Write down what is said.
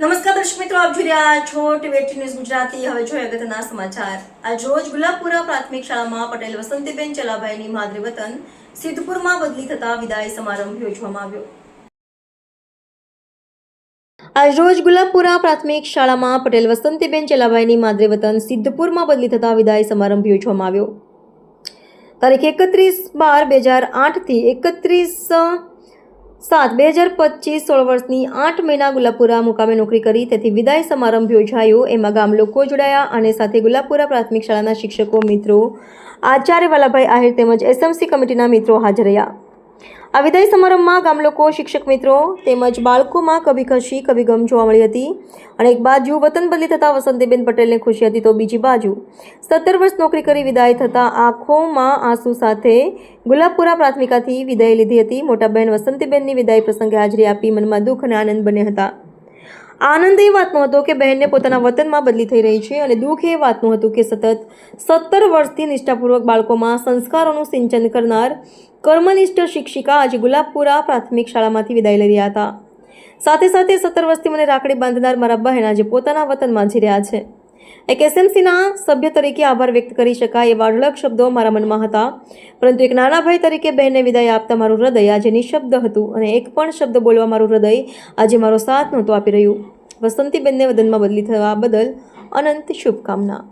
નમસ્કાર દર્શક મિત્રો, આપ જોઈ રહ્યા છો ટીવી ન્યૂઝ ગુજરાતી. હવે જોઈએ અગત્યના સમાચાર. આજ રોજ ગુલાબપુરા પ્રાથમિક શાળામાં પટેલ વસંતીબેન ચલાભાઈની માદરે વતન સિદ્ધપુરમાં બદલી થતા વિદાય સમારંભ યોજવામાં આવ્યો. આજ રોજ ગુલાબપુરા પ્રાથમિક શાળામાં પટેલ વસંતીબેન ચલાભાઈની માદરે વતન સિદ્ધપુરમાં બદલી થતા વિદાય સમારંભ યોજવામાં આવ્યો. તારીખ એકત્રીસ બાર બે હજાર આઠથી એકત્રીસ સાત, બે હજાર પચીસ સોળ વર્ષની આઠ મહિના ગુલાબપુરા મુકામે નોકરી કરી. તેથી વિદાય સમારંભ યોજાયો. એમાં ગામ લોકો જોડાયા અને સાથે ગુલાબપુરા પ્રાથમિક શાળાના શિક્ષકો, મિત્રો આચાર્ય વાલાભાઈ આહિર તેમજ એસએમસી કમિટીના મિત્રો હાજર રહ્યા. આ વિદાય સમારંભમાં ગામ લોકો, શિક્ષક મિત્રો તેમજ બાળકોમાં કભી ખુશી કભી ગમ જોવા મળી હતી અને એક બાજુ વતન બદલી થતાં વસંતીબેન પટેલને ખુશી હતી તો બીજી બાજુ સત્તર વર્ષ નોકરી કરી વિદાય થતાં આંખોમાં આંસુ સાથે ગુલાબપુરા પ્રાથમિકાથી વિદાય લીધી હતી. મોટા બહેન વસંતીબેનની વિદાય પ્રસંગે હાજરી આપી મનમાં દુઃખ અને આનંદ બન્યા હતા. આનંદ એ વાતનો હતો કે બહેનને પોતાના વતનમાં બદલી થઈ રહી છે અને દુઃખ એ વાતનું હતું કે સતત સત્તર વર્ષથી નિષ્ઠાપૂર્વક બાળકોમાં સંસ્કારોનું સિંચન કરનાર કર્મનિષ્ઠ શિક્ષિકા આજે ગુલાબપુરા પ્રાથમિક શાળામાંથી વિદાય લઈ રહ્યા હતા. સાથે સાથે સત્તર વર્ષથી મને રાખડી બાંધનાર મારા બહેન આજે પોતાના વતનમાં જી રહ્યા છે. એક એસએમસીના સભ્ય તરીકે આભાર વ્યક્ત કરી શકાય એવા અઢળક શબ્દો મારા મનમાં હતા. પરંતુ એક નાના ભાઈ તરીકે બહેનને વિદાય આપતા મારું હૃદય આજે નિશબ્દ હતું અને એક પણ શબ્દ બોલવા મારું હૃદય આજે મારો સાથ નહોતું આપી રહ્યું. વસંતીબેનને વદનમાં બદલી થવા બદલ અનંત શુભકામના.